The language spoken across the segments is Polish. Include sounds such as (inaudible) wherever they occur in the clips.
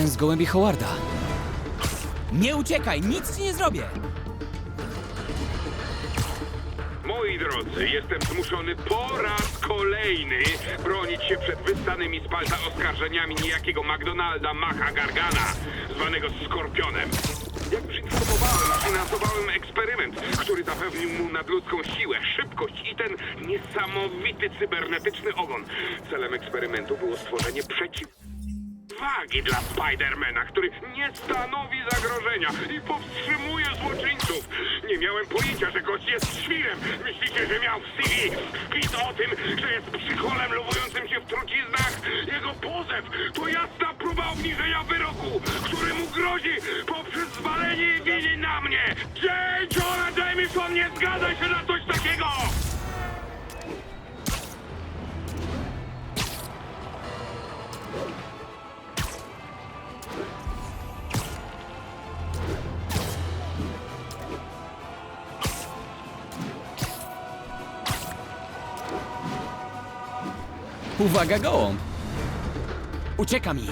Jeden z gołębi Howarda. Nie uciekaj, nic ci nie zrobię! Moi drodzy, jestem zmuszony po raz kolejny bronić się przed wystanymi z palca oskarżeniami niejakiego McDonalda Macha Gargana, zwanego Skorpionem. Jak przyinformowałem, finansowałem eksperyment, który zapewnił mu nadludzką siłę, szybkość i ten niesamowity cybernetyczny ogon. Celem eksperymentu było stworzenie przeciwwagi dla Spidermana, który nie stanowi zagrożenia i powstrzymuje złoczyńców. Nie miałem pojęcia, że gość jest świrem. Myślicie, że miał w CV wpis o tym, że jest psycholem lubującym się w truciznach? Jego pozew to jasna próba obniżenia wyroku, który mu grozi poprzez zwalenie winy na mnie. J. Jonah Jameson nie zgadza się na coś takiego! Uwaga, gołąb! Ucieka mi!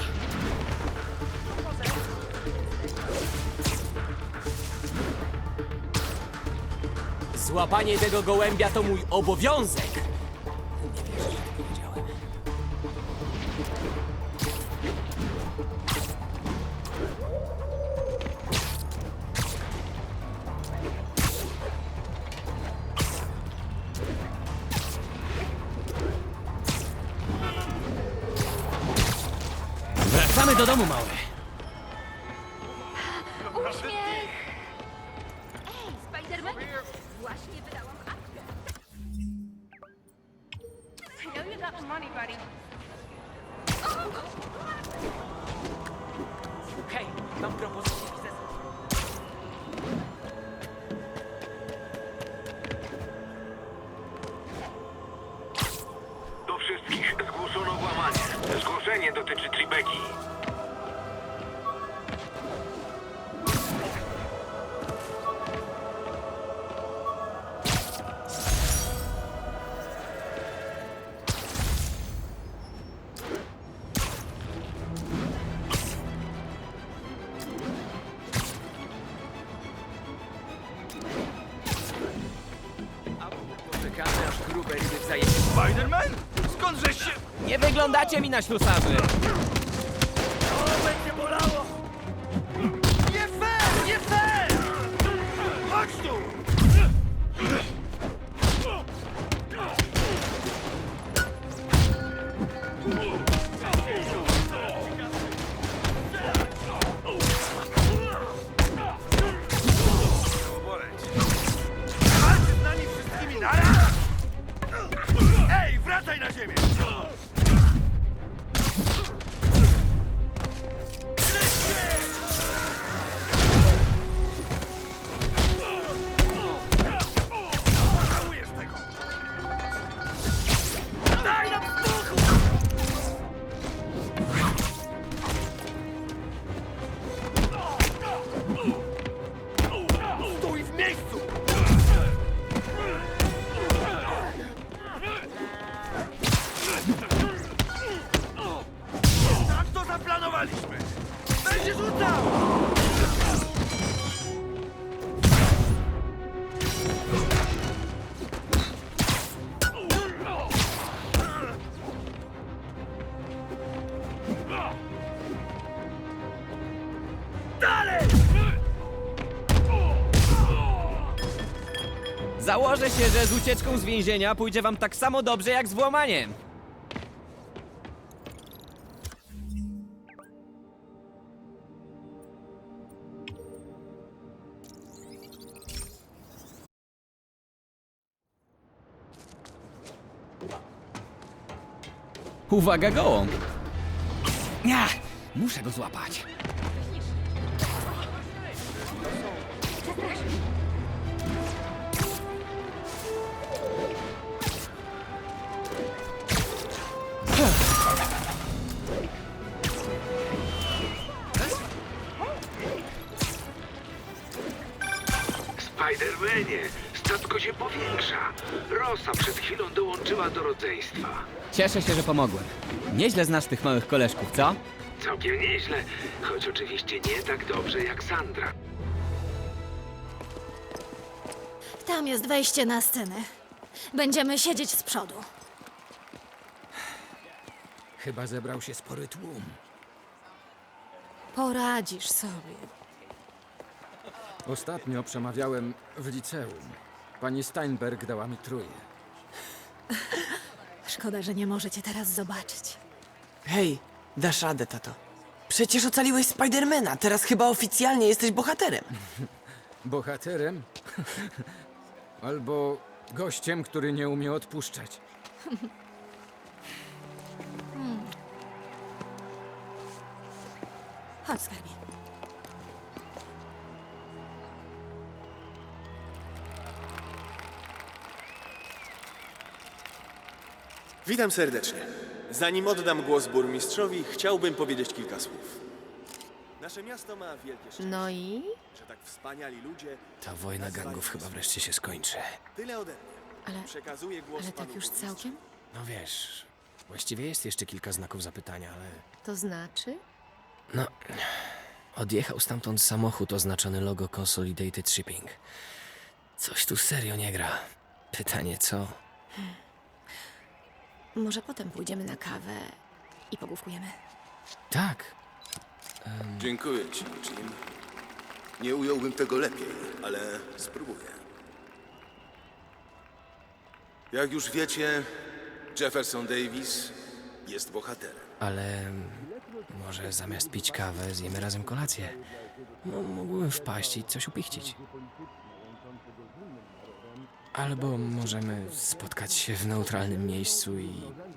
Złapanie tego gołębia to mój obowiązek. Uśmiech! Ej, Spiderman! Właśnie wydałam apkę. I know you got money, buddy. Hej, mam propozycję biznesu. Do wszystkich zgłoszono włamanie. Zgłoszenie dotyczy Tribeki. Spiderman? Skądżeś się... Nie wyglądacie mi na ślusarzy! Założę się, że z ucieczką z więzienia pójdzie wam tak samo dobrze jak z włamaniem. Uwaga, gołąb! Ja, muszę go złapać. Powiększa. Rosa przed chwilą dołączyła do rodzeństwa. Cieszę się, że pomogłem. Nieźle znasz tych małych koleżków, co? Całkiem nieźle, choć oczywiście nie tak dobrze jak Sandra. Tam jest wejście na scenę. Będziemy siedzieć z przodu. Chyba zebrał się spory tłum. Poradzisz sobie. Ostatnio przemawiałem w liceum. Pani Steinberg dała mi trójkę. (laughs) Szkoda, że nie możecie teraz zobaczyć. Hej, dasz radę, tato. Przecież ocaliłeś Spidermana, teraz chyba oficjalnie jesteś bohaterem. (laughs) Bohaterem? (laughs) Albo gościem, który nie umie odpuszczać. Chodź, skarbie. Witam serdecznie. Zanim oddam głos burmistrzowi, chciałbym powiedzieć kilka słów. Nasze miasto ma wielkie szczęście, No i? że tak wspaniali ludzie... Ta wojna gangów chyba wreszcie się skończy. Tyle ode mnie. Ale, Przekazuję głos ale panu tak już burmistrzowi. całkiem? No wiesz, właściwie jest jeszcze kilka znaków zapytania, ale... To znaczy? No, odjechał stamtąd samochód oznaczony logo Consolidated Shipping. Coś tu serio nie gra. Pytanie co? Może potem pójdziemy na kawę i pogłówkujemy. Tak, Dziękuję ci, Jim. Nie ująłbym tego lepiej, ale spróbuję. Jak już wiecie, Jefferson Davis jest bohaterem. ale może zamiast pić kawę zjemy razem kolację. No, mógłbym wpaść i coś upichcić. Albo możemy spotkać się w neutralnym miejscu i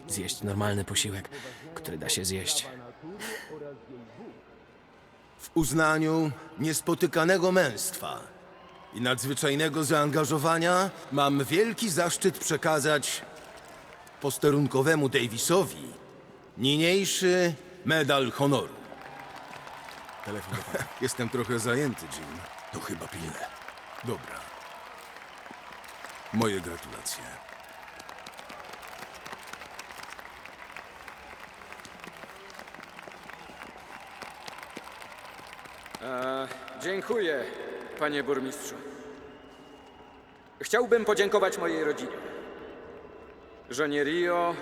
zjeść normalny posiłek, który da się zjeść. W uznaniu niespotykanego męstwa i nadzwyczajnego zaangażowania mam wielki zaszczyt przekazać posterunkowemu Davisowi niniejszy medal honoru. Telefon do pana. (laughs) Jestem trochę zajęty, Jim. To chyba pilne. Dobra. Moje gratulacje. E, dziękuję, panie burmistrzu. Chciałbym podziękować mojej rodzinie. Żonie Rio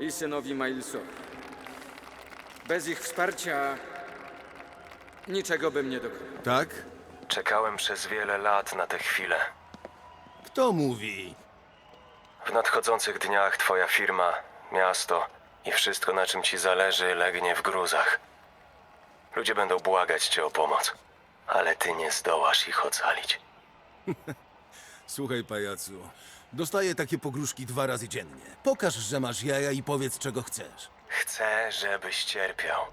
i synowi Milesowi. Bez ich wsparcia niczego bym nie dokonał. Tak? Czekałem przez wiele lat na tę chwilę. Kto mówi? W nadchodzących dniach twoja firma, miasto i wszystko na czym ci zależy legnie w gruzach. Ludzie będą błagać cię o pomoc, ale ty nie zdołasz ich ocalić. (laughs) Słuchaj, pajacu. Dostaję takie pogróżki dwa razy dziennie. Pokaż, że masz jaja i powiedz, czego chcesz. Chcę, żebyś cierpiał.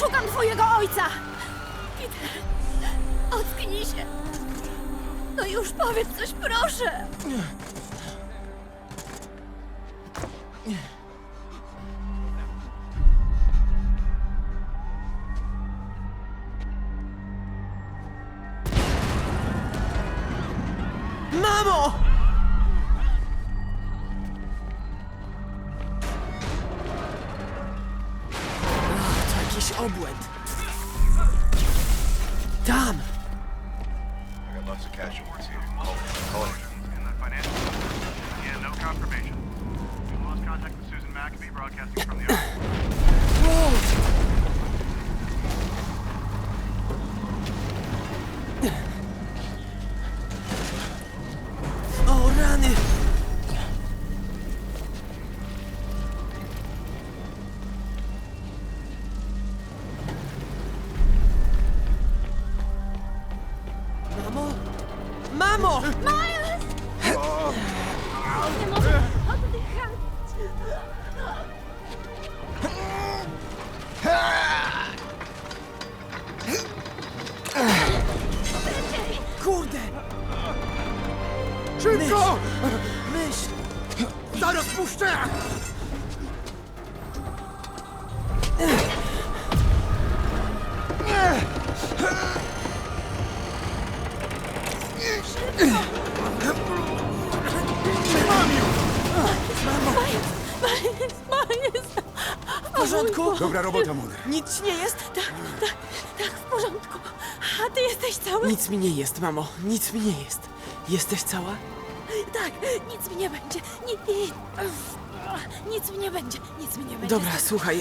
Poszukam twojego ojca! Peter, ocknij się! No już powiedz coś, proszę! Mamo! Porządku? Dobra robota. Nic ci nie jest? Tak, tak, tak, w porządku. A ty jesteś cały? Nic mi nie jest, mamo. Nic mi nie jest. Jesteś cała? Tak, nic mi nie będzie. Ni, ni, nic mi nie będzie, nic mi nie będzie. Dobra, słuchaj.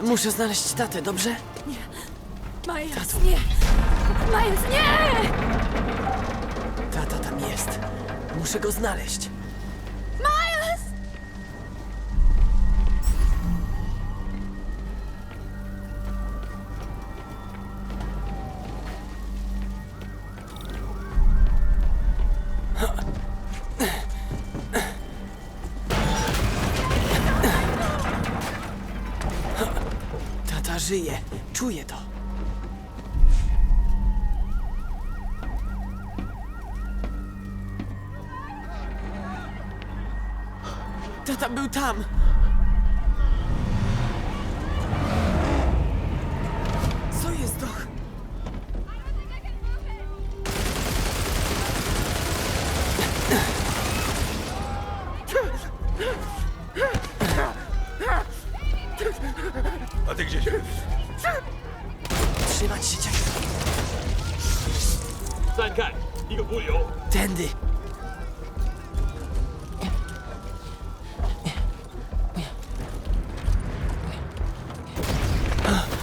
e, Muszę znaleźć tatę, dobrze? Miles, Tato. nie! Miles, nie! Tata tam jest. Muszę go znaleźć. Żyje. Czuję to. Tata był tam. 真的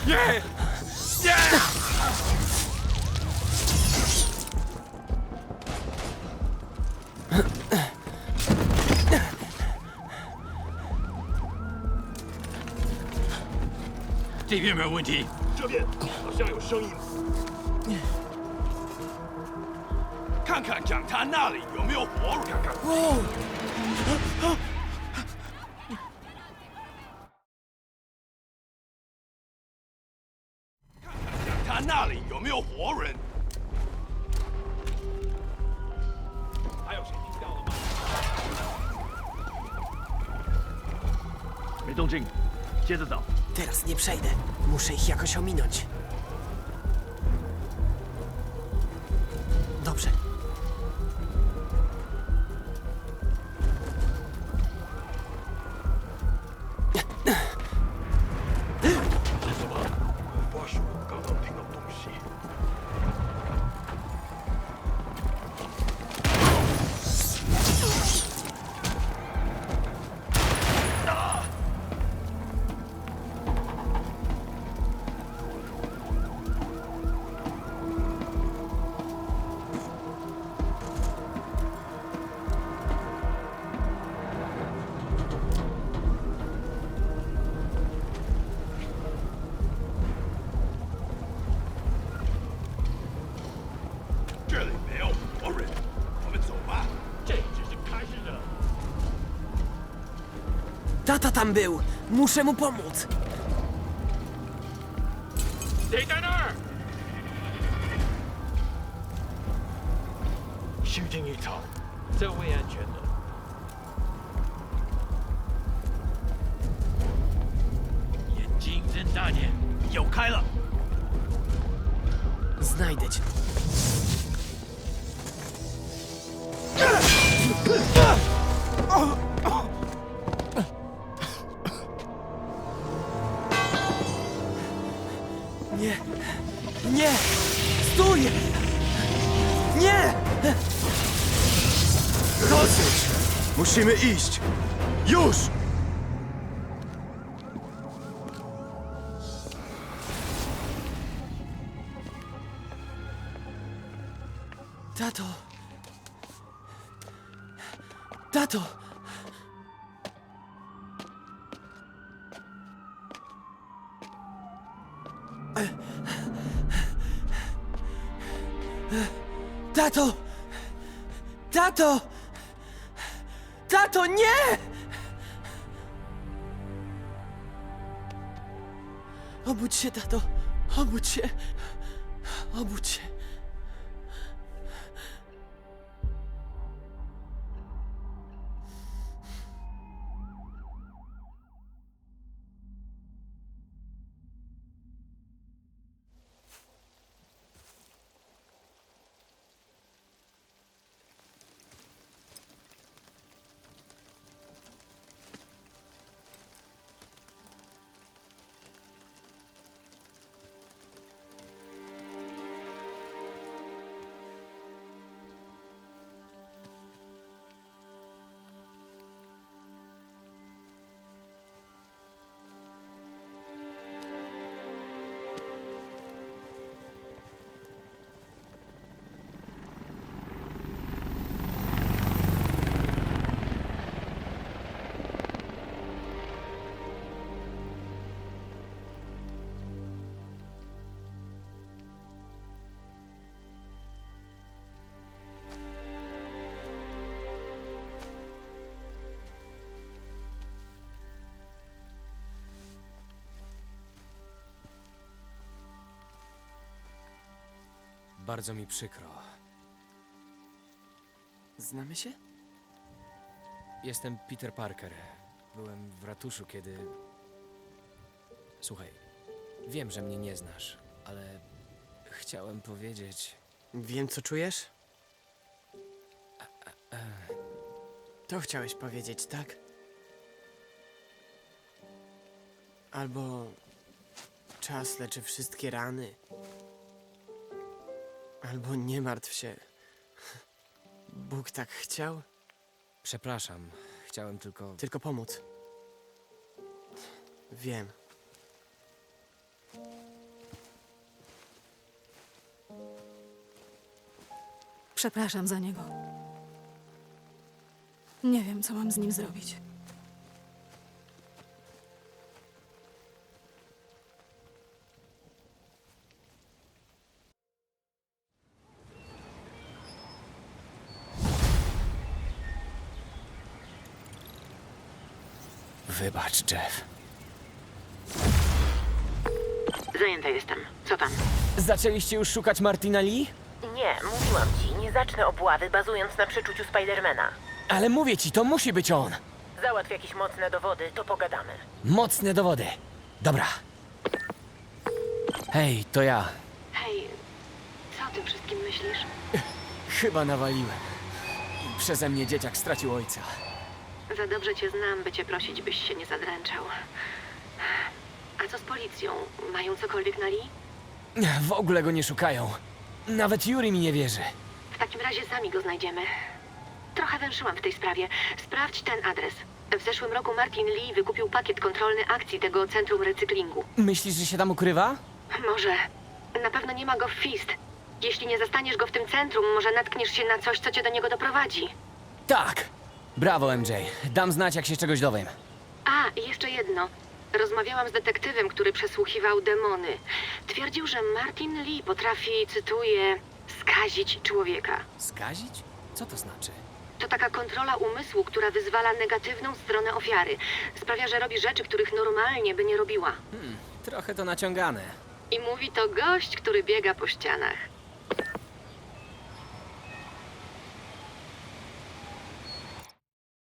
耶耶这边没有问题？这边好像有声音。看看他那里有没有活人。看看他。那里有没有活人。还有谁听到了吗？没动静，接着走。Tata tam był! Muszę mu pomóc! Daytoner! Shooting Utah. Cały engine. Znajdę cię. Musimy iść! Już! Tato! Tato! Tato! Tato! Tato, nie! Obudź się, tato! Obudź się! Obudź się! Bardzo mi przykro. Znamy się? Jestem Peter Parker. Byłem w ratuszu, kiedy. Słuchaj, wiem, że mnie nie znasz, ale chciałem powiedzieć. Wiem, co czujesz? To chciałeś powiedzieć, tak? Albo czas leczy wszystkie rany. Albo nie martw się. Bóg tak chciał, Przepraszam, chciałem tylko. tylko pomóc. Wiem. Przepraszam za niego. Nie wiem, co mam z nim zrobić. Wybacz, Jeff. Zajęta jestem. Co tam? Zaczęliście już szukać Martina Lee? Nie, mówiłam ci, nie zacznę obławy bazując na przeczuciu Spidermana. Ale mówię ci, to musi być on. Załatw jakieś mocne dowody, to pogadamy. Mocne dowody. Dobra. Hej, to ja. Hej, co o tym wszystkim myślisz? Chyba nawaliłem. Przeze mnie dzieciak stracił ojca. Za dobrze cię znam, by cię prosić, byś się nie zadręczał. A co z policją? Mają cokolwiek na Lee? W ogóle go nie szukają. Nawet Yuri mi nie wierzy. W takim razie sami go znajdziemy. Trochę węszyłam w tej sprawie. Sprawdź ten adres. W zeszłym roku Martin Lee wykupił pakiet kontrolny akcji tego centrum recyklingu. Myślisz, że się tam ukrywa? Może. Na pewno nie ma go w Fist. Jeśli nie zastaniesz go w tym centrum, może natkniesz się na coś, co cię do niego doprowadzi. Tak. Brawo, MJ. Dam znać, jak się czegoś dowiem. A, i jeszcze jedno. Rozmawiałam z detektywem, który przesłuchiwał demony. Twierdził, że Martin Lee potrafi, cytuję, skazić człowieka. Skazić? Co to znaczy? To taka kontrola umysłu, która wyzwala negatywną stronę ofiary. Sprawia, że robi rzeczy, których normalnie by nie robiła. Trochę to naciągane. I mówi to gość, który biega po ścianach.